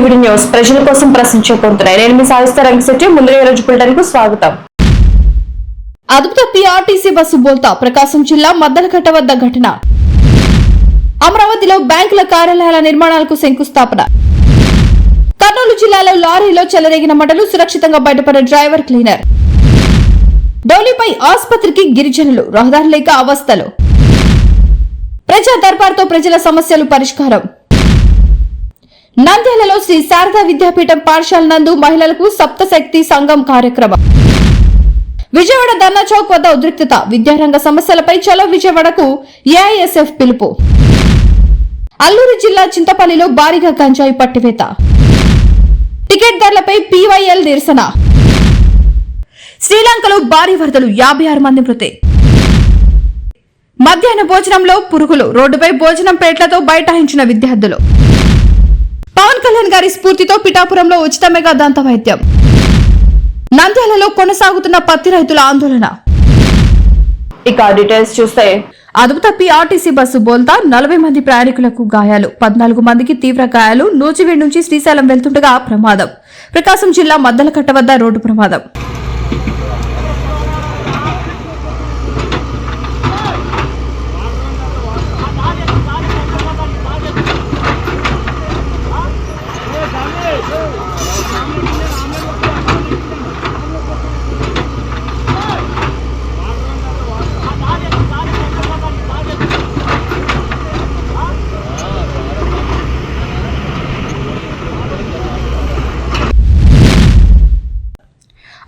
TV news ప్రజల కోసం ప్రశ్నించే పొందుతున్నాయి. నేను మీ సాగిస్తా రంగశెట్టి. ముందు రోజు బులెటిన్ స్వాగతం. అదుపు తప్పి ఆర్టీసీ బస్సు బోల్తా ప్రకాశం జిల్లా మద్దలకట్ట వద్ద ఘటన. అమరావతిలో బ్యాంకుల కార్యాలయాల నిర్మాణాలకు శంకుస్థాపన. కర్నూలు జిల్లాలో లారీలో చెలరేగిన మంటలు సురక్షితంగా బయటపడిన డ్రైవర్ క్లీనర్. డౌలీపై ఆసుపత్రికి గిరిజనులు రహదారి లేక అవస్థలు. ప్రజా దర్బార్తో ప్రజల సమస్యలు పరిష్కారం. నంద్యాలలో శ్రీ శారదా విద్యాపీఠం పాఠశాల నందు మహిళలకు సప్తశక్తి సంఘం కార్యక్రమం. విజయవాడ ధర్నా చౌక్ వద్ద ఉద్రిక్తత విద్యారంగ సమస్యలపై చలో విజయవాడకు ఏఐఎస్ఎఫ్ పిలుపు. అల్లూరు జిల్లా చింతపల్లిలో భారీగా గంజాయి పట్టివేత. టికెట్ ధరలపై పీవైఎల్ నిరసన. శ్రీలంకలో భారీ వరదలు యాభై ఆరు మంది మృతి. మధ్యాహ్న భోజనంలో పురుగులు రోడ్డుపై భోజనం ప్లేట్లతో బైఠాయించిన విద్యార్థులు. కళ్యాణ్ గారి స్ఫూర్తితో పిఠాపురంలో ఉచిత మెగా దంత వైద్యం. నంద్యాలలో కొనసాగుతున్న పత్తి రైతుల ఆందోళన. ఇక డీటెయిల్స్ చూస్తే. అదుపు తప్పి ఆర్టీసీ బస్సు బోల్తా నలభై మంది ప్రయాణికులకు గాయాలు. పద్నాలుగు మందికి తీవ్ర గాయాలు. నూజివీడ్ నుంచి శ్రీశైలం వెళ్తుండగా ప్రమాదం. ప్రకాశం జిల్లా మద్దలకట్ట వద్ద రోడ్డు ప్రమాదం.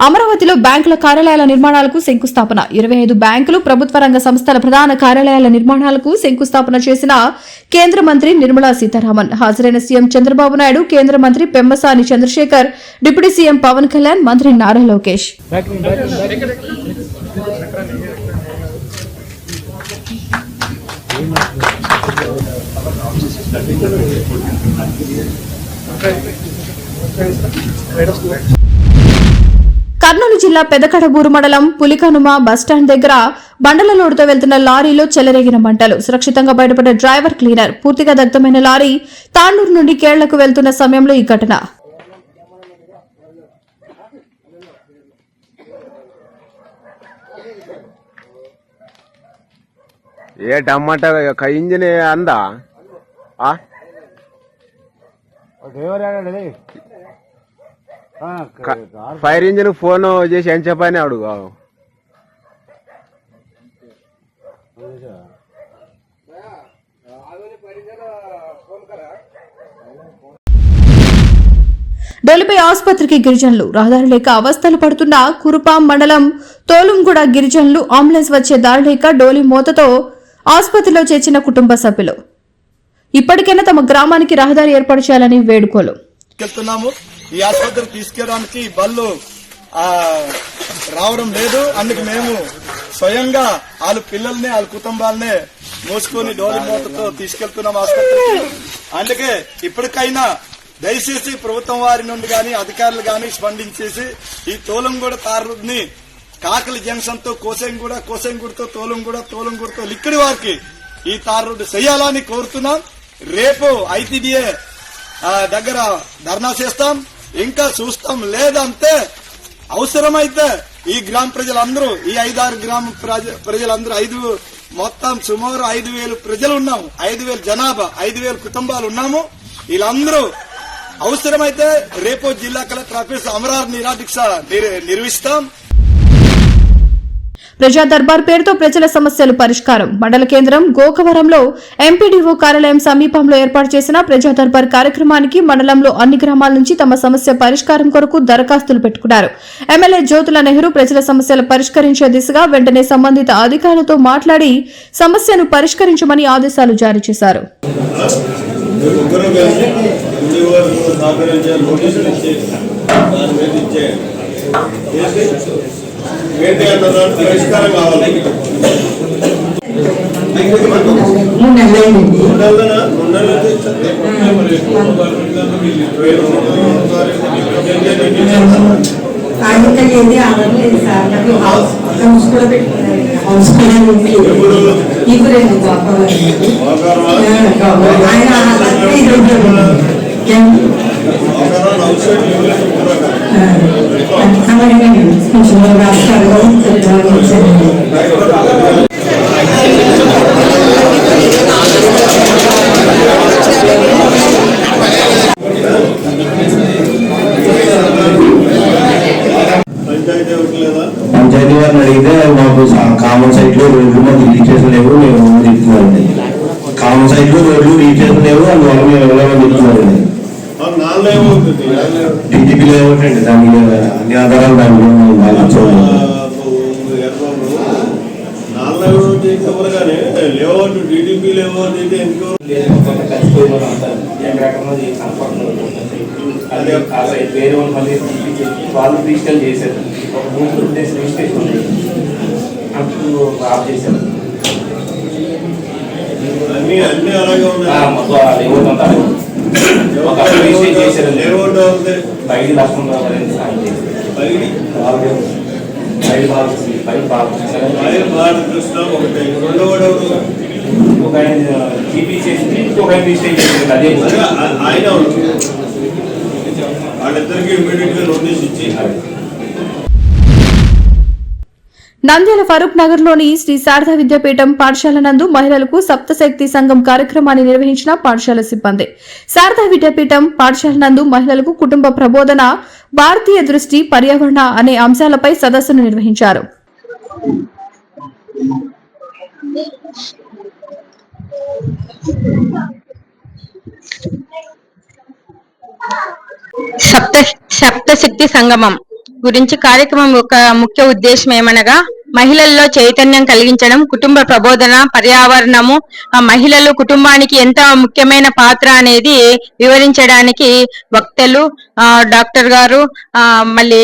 అమరావతిలో బ్యాంకుల కార్యాలయాల నిర్మాణాలకు శంకుస్థాపన. ఇరవై ఐదు బ్యాంకులు ప్రభుత్వ రంగ సంస్థల ప్రధాన కార్యాలయాల నిర్మాణాలకు శంకుస్థాపన చేసిన కేంద్ర మంత్రి నిర్మలా సీతారామన్. హాజరైన సీఎం చంద్రబాబు నాయుడు కేంద్ర మంత్రి పెమ్మసాని చంద్రశేఖర్ డిప్యూటీ సీఎం పవన్ కళ్యాణ్ మంత్రి నారా లోకేష్. కర్నూలు జిల్లా పెదకడబూరు మండలం పులికనుమ బస్టాండ్ దగ్గర బండల లోడుతో వెళ్తున్న లారీలో చెలరేగిన మంటలు. సురక్షితంగా బయటపడ్డ డ్రైవర్ క్లీనర్. పూర్తిగా దగ్ధమైన లారీ తాండూరు నుండి కేరళకు వెళ్తున్న సమయంలో ఈ ఘటన. ఏ టమాటా ఒక ఇంజిన్ అందా ఆ? డ్రైవర్ ఆడాడు క- ఫైర్ ఇంజిన్ ఫోన్ చేసి ఏం చెప్పని అడుగు డొలిపై ఆసుపత్రికి గిరిజనులు రహదారి లేక అవస్థలు పడుతున్న కురుపాం మండలం తోలుంగూడ గిరిజనులు అంబులెన్స్ వచ్చే దారి లేక డోలి మూతతో ఆసుపత్రిలో చేర్చిన కుటుంబ సభ్యులు. ఇప్పటికైనా తమ గ్రామానికి రహదారి ఏర్పాటు చేయాలని వేడుకోలు. ఈ ఆసుపత్రికి తీసుకెళ్ళడానికి బళ్ళు రావడం లేదు. అందుకు మేము స్వయంగా వాళ్ళ పిల్లల్ని వాళ్ళ కుటుంబాలనే మోసుకొని డోలి మూతతో తీసుకెళ్తున్నాం ఆసుపత్రికి. అందుకే ఇప్పటికైనా దయచేసి ప్రభుత్వం వారి నుండి గాని అధికారులు గాని స్పందించేసి ఈ తోలంగూడ తారుని కాకలి జంక్షన్తో కోసంగూడ కోసంగూడతో తోలంగూడ తోలంగూడతో లిక్కడి వారికి ఈ తారు రోడ్డు చేయాలని కోరుతున్నాం. రేపు ఐటీడీఏ దగ్గర ధర్నా చేస్తాం. ఇంకా చూస్తాం లేదంటే అవసరమైతే ఈ గ్రామ ప్రజలందరూ ఈ ఐదారు గ్రామ ప్రజ- ప్రజలందరూ ఐదు మొత్తం సుమారు ఐదు వేలు ప్రజలు ఉన్నాము ఐదు వేలు జనాభా ఐదు వేలు కుటుంబాలు ఉన్నాము. వీళ్ళందరూ అవసరమైతే రేపు జిల్లా కలెక్టర్ ఆఫీస్ అమరార్ నిరాదీక్ష నిర్వహిస్తాం. ప్రజా దర్బార్ పేరుతో ప్రజల సమస్యలు పరిష్కారం. మండల కేంద్రం గోకవరంలో ఎంపీడీఓ కార్యాలయం సమీపంలో ఏర్పాటు చేసిన ప్రజా దర్బార్ కార్యక్రమానికి మండలంలో అన్ని గ్రామాల నుంచి తమ సమస్య పరిష్కారం కొరకు దరఖాస్తులు పెట్టుకున్నారు. ఎమ్మెల్యే జ్యోతుల నెహ్రూ ప్రజల సమస్యలు పరిష్కరించే దిశగా వెంటనే సంబంధిత అధికారులతో మాట్లాడి సమస్యను పరిష్కరించమని ఆదేశాలు జారీ చేశారు. సహకరించే నోటీసులు దాని మీద ఇచ్చే ఏంటి అన్నదాన్ని పరిష్కారం కావాలి. ఆయన ఆత్మహత్య కొంచెం రాష్ట్రాలు పంచాయతీ వారిని అడిగితే మాకు కామన్ సైట్లో రోడ్లు మాకు రీచేషన్ లేవు మేము చెప్తున్నారండి కామన్ సైట్లో రోడ్లు రీచేషన్ లేవు అందువల్ల మేము ఎవరైనా చెప్తున్నారండి ఏమవుతుంది టీడీపీలో ఏమిటండి దాని అన్ని ఆధారాలు దాని వాళ్ళు చూడండి నాలుగు తీసుకోగానే లేఅవుట్ టీడీపీ లేఅవుట్ అయితే ఎందుకు? వేరే వాళ్ళు మళ్ళీ వాళ్ళు రిజిస్టర్ చేశారు. ఒక మూడు ఉద్దేశం రిజిస్ట్రేషన్ ఉన్నాయి అప్పుడు ఆఫ్ చేశారు. అన్ని అన్ని అలాగే ఉన్నాయి. ఐదు లక్షల ఒక ఆయన జీపీ చేసింది ఇంకొక ఆయన రిజిస్టర్ చేసింది అదే ఆయన వాళ్ళిద్దరికి ఇమీడియట్గా నోటీస్ ఇచ్చి నంద్యాల ఫరూక్ నగర్లోని శ్రీ శారదా విద్యాపీఠం పాఠశాల నందు మహిళలకు సప్తశక్తి సంఘం కార్యక్రమాన్ని నిర్వహించిన పాఠశాల సిబ్బంది. శారదా విద్యాపీఠం పాఠశాల నందు మహిళలకు కుటుంబ ప్రబోధన భారతీయ దృష్టి పర్యావరణ అనే అంశాలపై సదస్సును నిర్వహించారు. సప్త సప్తశక్తి సంగమం. గురించి కార్యక్రమం యొక్క ముఖ్య ఉద్దేశం ఏమనగా మహిళల్లో చైతన్యం కలిగించడం కుటుంబ ప్రబోధన పర్యావరణము ఆ మహిళలు కుటుంబానికి ఎంత ముఖ్యమైన పాత్ర అనేది వివరించడానికి వక్తలు ఆ, డాక్టర్ గారు ఆ, మళ్ళీ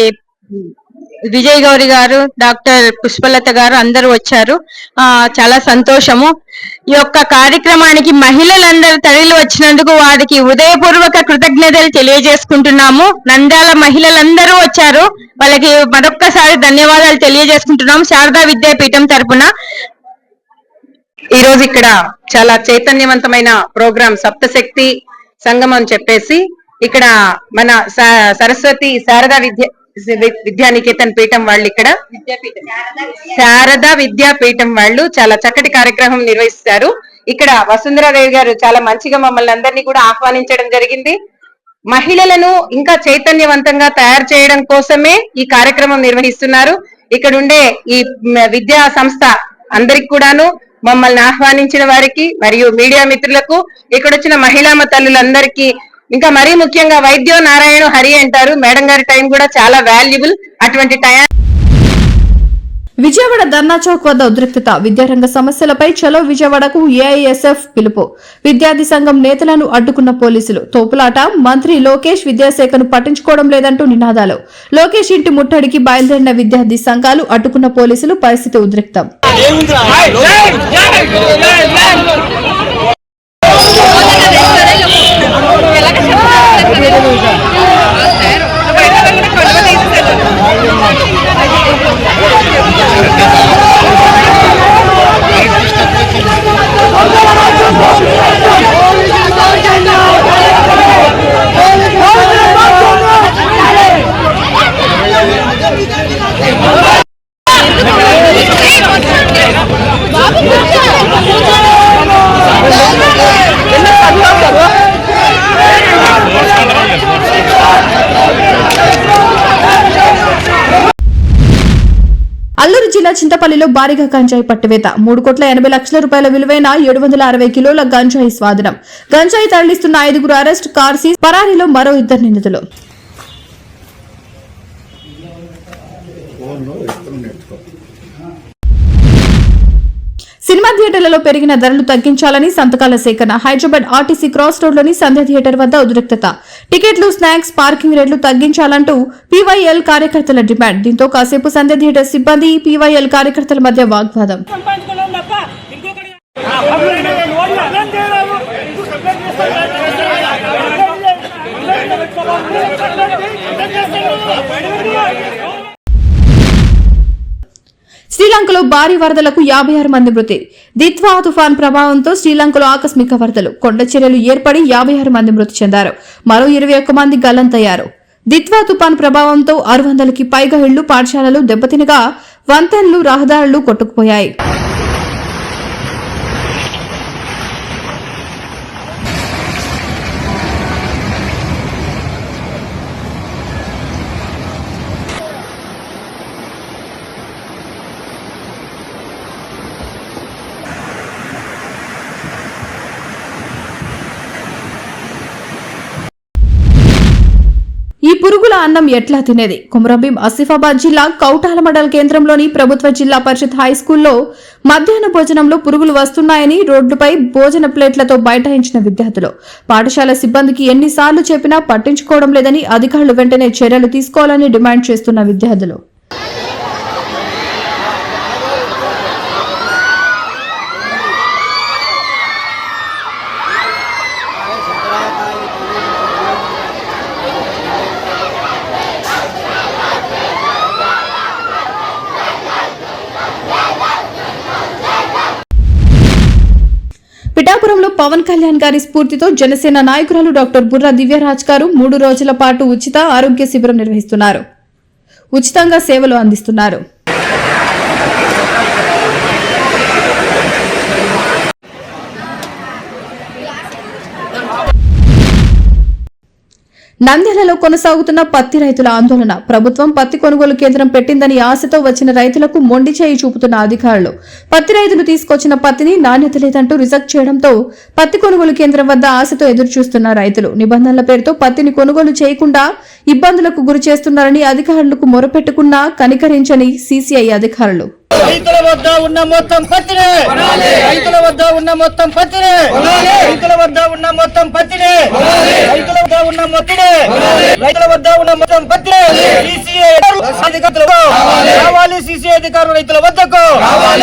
విజయ్ గౌరి గారు డాక్టర్ పుష్పలత గారు అందరూ వచ్చారు. ఆ చాలా సంతోషము. ఈ యొక్క కార్యక్రమానికి మహిళలందరూ తరలి వచ్చినందుకు వారికి ఉదయపూర్వక కృతజ్ఞతలు తెలియజేసుకుంటున్నాము. నంద్యాల మహిళలందరూ వచ్చారు. వాళ్ళకి మరొక్కసారి ధన్యవాదాలు తెలియజేసుకుంటున్నాం శారదా విద్యాపీఠం తరపున. ఈ రోజు ఇక్కడ చాలా చైతన్యవంతమైన ప్రోగ్రాం సప్తశక్తి సంగమం చెప్పేసి ఇక్కడ మన స- సరస్వతి శారదా విద్య విద్యానికేతన్ పీఠం వాళ్ళు ఇక్కడ. శారదా విద్యాపీఠం వాళ్ళు చాలా చక్కటి కార్యక్రమం నిర్వహిస్తారు. ఇక్కడ వసుంధరాదేవి గారు చాలా మంచిగా మమ్మల్ని అందరినీ కూడా ఆహ్వానించడం జరిగింది. మహిళలను ఇంకా చైతన్యవంతంగా తయారు చేయడం కోసమే ఈ కార్యక్రమం నిర్వహిస్తున్నారు. ఇక్కడ ఉండే ఈ విద్యా సంస్థ అందరికి కూడాను మమ్మల్ని ఆహ్వానించిన వారికి మరియు మీడియా మిత్రులకు ఇక్కడ వచ్చిన మహిళా తల్లులందరికీ ఇంకా మరీ ముఖ్యంగా వైద్యో నారాయణ హరి అంటారు మేడం గారి టైం కూడా చాలా వాల్యుబుల్ అటువంటి టైం విజయవాడ ధర్నా చౌక్ వద్ద ఉద్రిక్తత విద్యారంగ సమస్యలపై చలో విజయవాడకు ఏఐఎస్ఎఫ్ పిలుపు విద్యార్థి సంఘం నేతలను అడ్డుకున్న పోలీసులు తోపులాట మంత్రి లోకేష్ విద్యాశాఖను పట్టించుకోవడం లేదంటూ నినాదాలు లోకేష్ ఇంటి ముట్టడికి బయలుదేరిన విద్యార్థి సంఘాలు అడ్డుకున్న పోలీసులు పరిస్థితి ఉద్రిక్తం అల్లూరు జిల్లా చింతపల్లిలో భారీగా గంజాయి పట్టువేత. మూడు కోట్ల ఎనభై లక్షల రూపాయల విలువైన ఏడు వందల అరవై కిలోల గంజాయి స్వాధీనం. గంజాయి తరలిస్తున్న ఐదుగురు అరెస్ట్ కార్సీ పరారీలో మరో ఇద్దరు నిందితులు. థియేటర్లలో పెరిగిన ధరలు తగ్గించాలని సంతకాల సేకరణ. హైదరాబాద్ ఆర్టీసీ క్రాస్ రోడ్లోని సంధ్య థియేటర్ వద్ద ఉద్రిక్తత. టికెట్లు స్నాక్స్ పార్కింగ్ రేట్లు తగ్గించాలంటూ పీవైఎల్ కార్యకర్తల డిమాండ్. దీంతో కాసేపు సంధ్య థియేటర్ సిబ్బంది పీవైఎల్ కార్యకర్తల మధ్య వాగ్వాదం. శ్రీలంకలో భారీ వరదలకు యాభై ఆరు మంది మృతి. దిత్వా తుఫాన్ ప్రభావంతో శ్రీలంకలో ఆకస్మిక వరదలు. కొండ చర్యలు ఏర్పడి యాభై ఆరు మంది మృతి చెందారు. మరో ఇరవై ఒక్క మంది గల్లంతయ్యారు. దిత్వా తుఫాన్ ప్రభావంతో ఆరు వందలకి పైగా ఇళ్ళు పాఠశాలలు దెబ్బతినగా వంతెనలు రహదారులు కొట్టుకుపోయాయి ఈ పురుగుల అన్నం ఎట్లా తినేది? కుమరంభీం ఆసిఫాబాద్ జిల్లా కౌటాల మండల కేంద్రంలోని ప్రభుత్వ జిల్లా పరిషత్ హై స్కూల్లో మధ్యాహ్న భోజనంలో పురుగులు వస్తున్నాయని రోడ్డుపై భోజన ప్లేట్లతో బైఠాయించిన విద్యార్థులు. పాఠశాల సిబ్బందికి ఎన్నిసార్లు చెప్పినా పట్టించుకోవడం లేదని అధికారులు వెంటనే చర్యలు తీసుకోవాలని డిమాండ్ చేస్తున్న విద్యార్థులు పిఠాపురంలో పవన్ కళ్యాణ్ గారి స్ఫూర్తితో జనసేన నాయకురాలు డాక్టర్ బుర్రా దివ్యరాజ్ గారు మూడు రోజుల పాటు ఉచిత ఆరోగ్య శిబిరం నిర్వహిస్తున్నారు. ఉచితంగా సేవలు అందిస్తున్నారు. నంద్యాలలో కొనసాగుతున్న పత్తి రైతుల ఆందోళన. ప్రభుత్వం పత్తి కొనుగోలు కేంద్రం పెట్టిందని ఆశతో వచ్చిన రైతులకు మొండి చేయి చూపుతున్న అధికారులు. పత్తి రైతులు తీసుకొచ్చిన పత్తిని నాణ్యత లేదంటూ రిజెక్ట్ చేయడంతో పత్తి కొనుగోలు కేంద్రం వద్ద ఆశతో ఎదురుచూస్తున్న రైతులు. నిబంధనల పేరుతో పత్తిని కొనుగోలు చేయకుండా ఇబ్బందులకు గురి చేస్తున్నారని అధికారులకు మొరపెట్టుకున్నా కనికరించని సీసీఐ అధికారులు. రైతుల వద్ద ఉన్న మొత్తం పత్తిని. రైతుల వద్ద ఉన్న మొత్తం పత్తిని. రైతుల వద్ద ఉన్న మొత్తం పత్తిని. రైతుల వద్ద ఉన్న మొత్తిని. రైతుల వద్ద ఉన్న మొత్తం పత్తిని. అధికారులు కావాలి సీసీ అధికారులు రైతుల వద్దకు.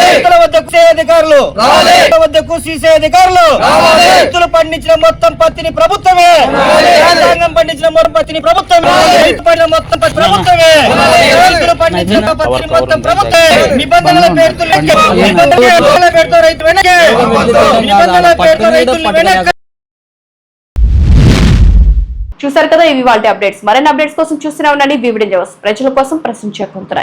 రైతుల వద్దకు అధికారులు. రైతుల వద్దకు సీసీ అధికారులు. రైతులు పండించిన మొత్తం పత్తిని ప్రభుత్వమే. రాజ్యాంగం పండించిన మొత్తం పత్తిని ప్రభుత్వమే. రైతు పండిన మొత్తం పత్తి ప్రభుత్వమే. రైతులు పండించిన పత్తిని మొత్తం ప్రభుత్వమే. నిబంధనల పేరుతో నిబంధనల పేరుతో రైతు వెనకే నిబంధనల పేరుతో రైతులు వెనక చూసారు కదా ఇవి వాళ్ళ అప్డేట్స్. మరిన్ని అప్డేట్స్ కోసం చూస్తూనే ఉండండి. VVD news. ప్రజల కోసం ప్రశ్నించే కొంతరాయ్